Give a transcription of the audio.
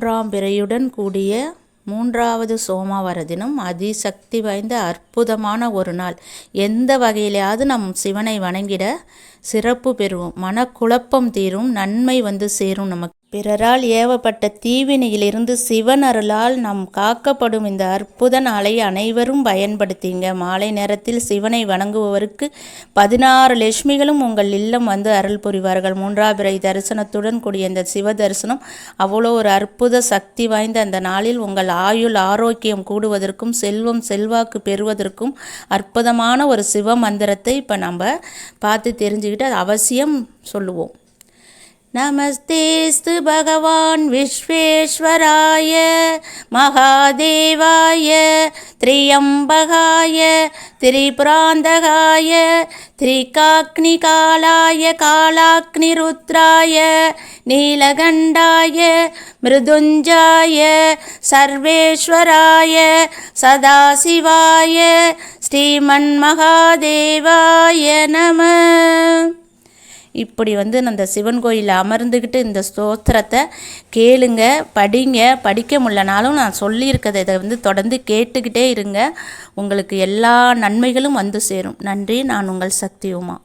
மூன்றாம் பிறையுடன் கூடிய மூன்றாவது சோமவார தினம் அதிசக்தி வாய்ந்த அற்புதமான ஒரு நாள். எந்த வகையிலாவது நம் சிவனை வணங்கிட சிறப்பு பெறுவோம். மனக்குழப்பம் தீரும். நன்மை வந்து சேரும் நமக்கு. பிறரால் ஏவப்பட்ட தீவினையிலிருந்து சிவன் அருளால் நாம் காக்கப்படும் இந்த அற்புத நாளை அனைவரும் பயன்படுத்திங்க. மாலை நேரத்தில் சிவனை வணங்குபவருக்கு பதினாறு லட்சுமிகளும் உங்கள் இல்லம் வந்து அருள் புரிவார்கள். மூன்றாபிரை தரிசனத்துடன் கூடிய இந்த சிவ தரிசனம் அவ்வளோ ஒரு அற்புத சக்தி வாய்ந்த அந்த நாளில் உங்கள் ஆயுள் ஆரோக்கியம் கூடுவதற்கும் செல்வம் செல்வாக்கு பெறுவதற்கும் அற்புதமான ஒரு சிவ மந்திரத்தை இப்போ நம்ம பார்த்து தெரிஞ்சுக்கிட்டு அது அவசியம் சொல்லுவோம். नमस्तेऽस्तु भगवान् विश्वेश्वराय महादेवाय त्र्यम्बकाय त्रिपुरान्तकाय त्रिकाग्निकालाय कालाग्निरुद्राय नीलगण्डाय मृदुञ्जाय सर्वेश्वराय सदाशिवाय श्रीमन्महादेवाय नमः இப்படி வந்து அந்த சிவன் கோயிலில் அமர்ந்துக்கிட்டு இந்த ஸ்தோத்திரத்தை கேளுங்க படிங்க படிக்க முடியலனாலும் நான் சொல்லியிருக்கதை இதை வந்து தொடர்ந்து கேட்டுக்கிட்டே இருங்க. உங்களுக்கு எல்லா நன்மைகளும் வந்து சேரும். நன்றி. நான் உங்கள் சக்தி உமா